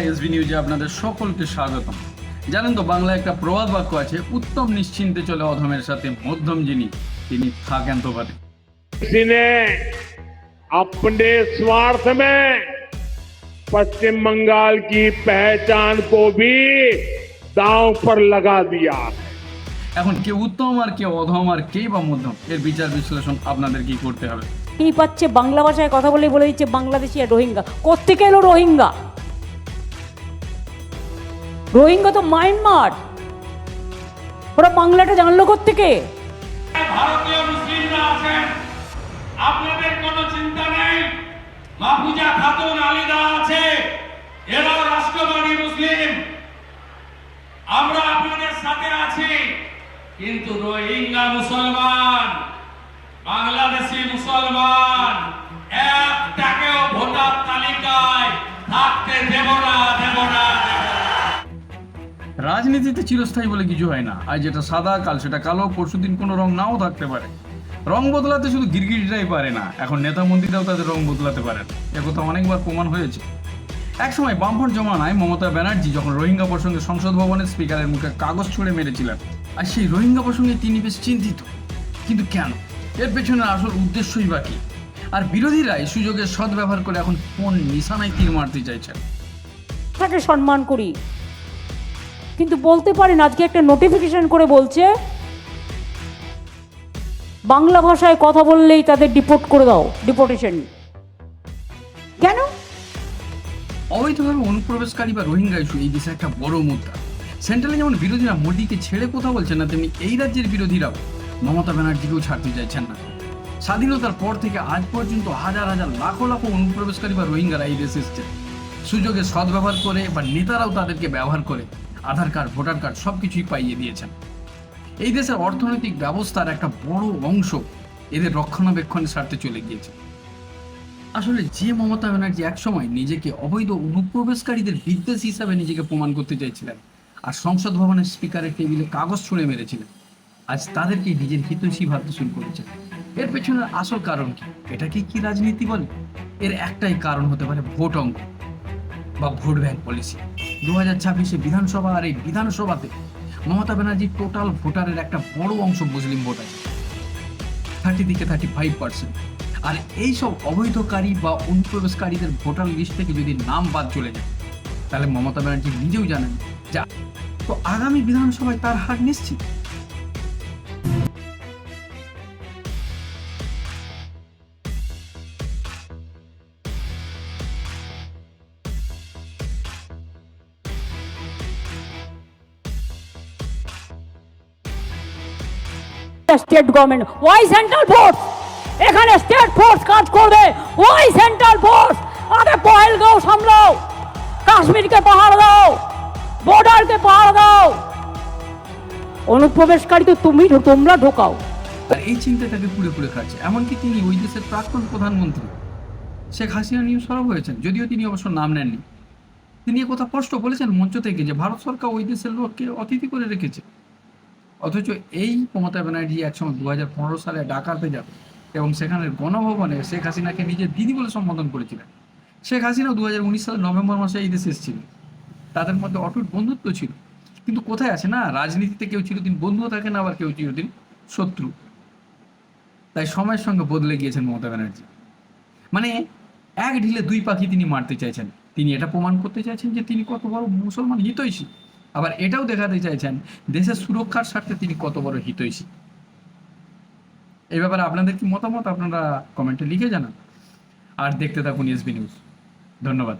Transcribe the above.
SB নিউজে আপনাদের সকলকে স্বাগতম জানেন তো বাংলা একটা প্রবাদ বাক্য আছে উত্তম নিশ্চিন্তে চলে অধমের সাথে মধ্যম যিনি তিনি থাকেন তো পারে किसी ने अपने स्वार्थ में पश्चिम बंगाल की पहचान को भी दांव पर लगा दिया এখন কে উত্তম আর কে অধম আর কে বা মধ্যম এর বিচার বিশ্লেষণ আপনাদের কি করতে হবে কি পাচ্ছে বাংলা ভাষায় কথা বলে বলে দিচ্ছে বাংলাদেশি আর রোহিঙ্গা কোত্থেকে এলো রোহিঙ্গা রোহিঙ্গা তো মায়ানমার। ওরা বাংলাটা জানলো কোত্থেকে? ভারতীয় মুসলিমরা আছেন। আপনাদের কোনো চিন্তা নেই? মাহফুজা খাতুন আলিদা আছে। এরাও রাষ্ট্রবাদী মুসলিম। আমরা আপনাদের সাথে আছি। কিন্তু রোহিঙ্গা মুসলমান, বাংলাদেশি মুসলমান। রাজনীতিতে চিরস্থায়ী বলে কিছু হয় না। আজ যেটা সাদা, কাল সেটা কালো, পরশুদিন কোনো রং নাও থাকতে পারে। রং বদলাতে শুধু গিরগিটিটাই পারে না, এখন নেতা মন্ত্রীরাও তাদের রং বদলাতে পারে একথা অনেকবার প্রমাণ হয়েছে। একসময় বামফ্রন্ট জমানায় মমতা ব্যানার্জি যখন রোহিঙ্গা প্রসঙ্গে সংসদ ভবনের স্পিকারের মুখে কাগজ ছুঁড়ে মেরেছিলেন, আর সেই রোহিঙ্গা প্রসঙ্গে তিনি বেশ চিন্তিত। কিন্তু কেন? এর পেছনে আসল উদ্দেশ্যই বা আর বিরোধীরা এই সুযোগের সদ্ব্যবহার করে এখন কোন নিশানায় তীর মারতে চাইছেন? তাকে সম্মান করি। কিন্তু বলতে পারেন, আজকে একটা নোটিফিকেশন করে বলছে, বাংলা ভাষায় কথা বললেই তাদের ডিপোর্ট করে দাও ডিপোর্টেশন কেন? অবৈধভাবে অনুপ্রবেশকারী বা রোহিঙ্গা ইস্যু, এই দেশে একটা বড় মুদ্রা। সেন্ট্রালে যেমন বিরোধীরা মোদিকে ছেড়ে কথা বলছেন না, তেমনি এই রাজ্যের বিরোধীরাও মমতা ব্যানার্জিকেও ছাড়তে চাইছেন না। স্বাধীনতার পর থেকে আজ পর্যন্ত হাজার হাজার লাখো লাখো অনুপ্রবেশকারী বা রোহিঙ্গারা এই দেশে এসছে। সুযোগে সদ্ব্যবহার করে বা নেতারাও তাদেরকে ব্যবহার করে। আধার কার্ড, ভোটার কার্ড সব কিছুই পাইয়ে দিয়েছেন। এই দেশের অর্থনৈতিক ব্যবস্থার একটা বড় অংশ এদের রক্ষণাবেক্ষণের স্বার্থে চলে গিয়েছে। আসলে যে মমতা ব্যানার্জি একসময় নিজেকে অবৈধ অনুপ্রবেশকারীদের বিদ্বেষ হিসাবে নিজেকে প্রমাণ করতে চাইছিলেন আর সংসদ ভবনের স্পিকারের টেবিলে কাগজ ছুঁড়ে মেরেছিলেন, আজ তাদেরকে নিজের হিতৈষী ভাবতে শুরু করেছে এর পেছনের আসল কারণ কি? এটাকে কি রাজনীতি বলে? এর একটাই কারণ হতে পারে ভোট অঙ্ক বা ভোট ব্যাংক পলিসি। দু হাজার ছাব্বিশে বিধানসভা আর এই বিধানসভাতে মমতা ব্যানার্জি টোটাল ভোটারের একটা বড় অংশ মুসলিম ভোটার। থার্টি থেকে থার্টি ফাইভ পার্সেন্ট আর এইসব অবৈধকারী বা অনুপ্রবেশকারীদের ভোটার লিস্ট থেকে যদি নাম বাদ চলে যায়, তাহলে মমতা ব্যানার্জি নিজেও জানেন যা তো আগামী বিধানসভায় তার হার নিশ্চিত। স্টেট গভর্নমেন্ট ওয়াই সেন্ট্রাল ফোর্স এখানে স্টেট ফোর্স কাজ করবে ওয়াই সেন্ট্রাল ফোর্স আরে পহেলগাঁও সামলাও, কাশ্মীরকে পাহাড় দাও বর্ডারকে পাহাড় দাও। অনুপ্রবেশকারী তো তুমি, তোমরা ঢোকাও। এই চিন্তাটাকে পুড়ে পুড়ে খাচ্ছে। এমনকি তিনি ওই দেশের প্রাক্তন প্রধানমন্ত্রী, শেখ হাসিনা নিয়ে সরব হয়েছেন, যদিও তিনি অবশ্য নাম নেননি। তিনি কথা স্পষ্ট বলেছেন মঞ্চ থেকে যে, ভারত সরকার ওই দেশের লোককে অতিথি করে রেখেছে। অথচ এই মমতা ব্যানার্জি একসময় দু হাজার পনেরো সালে ডাকাতে যাবে এবং সেখানে গণভবনে শেখ হাসিনাকে নিজের দিদি বলে সম্বোধন করেছিলেন। শেখ হাসিনা দু হাজার উনিশ সালের নভেম্বর মাসে এই দেশে এসেছিলেন তাদের মধ্যে অটুট বন্ধুত্ব ছিল। কিন্তু কোথায় আছে না? রাজনীতিতে কেউ চিরদিন বন্ধুও থাকে না, আবার কেউ চিরদিন শত্রু। তাই সময়ের সঙ্গে বদলে গিয়েছেন মমতা ব্যানার্জি। মানে এক ঢিলে দুই পাখি তিনি মারতে চাইছেন। তিনি এটা প্রমাণ করতে চাইছেন যে তিনি কত বড় মুসলমান, হিতৈষী। আবার এটাও দেখাতে চাইছেন, দেশের সুরক্ষার স্বার্থে তিনি কত বড় হিতৈষী। এই ব্যাপারে আপনাদের কি মতামত? আপনারা কমেন্টে লিখে জানান। আর দেখতে থাকুন এসবি নিউজ ধন্যবাদ।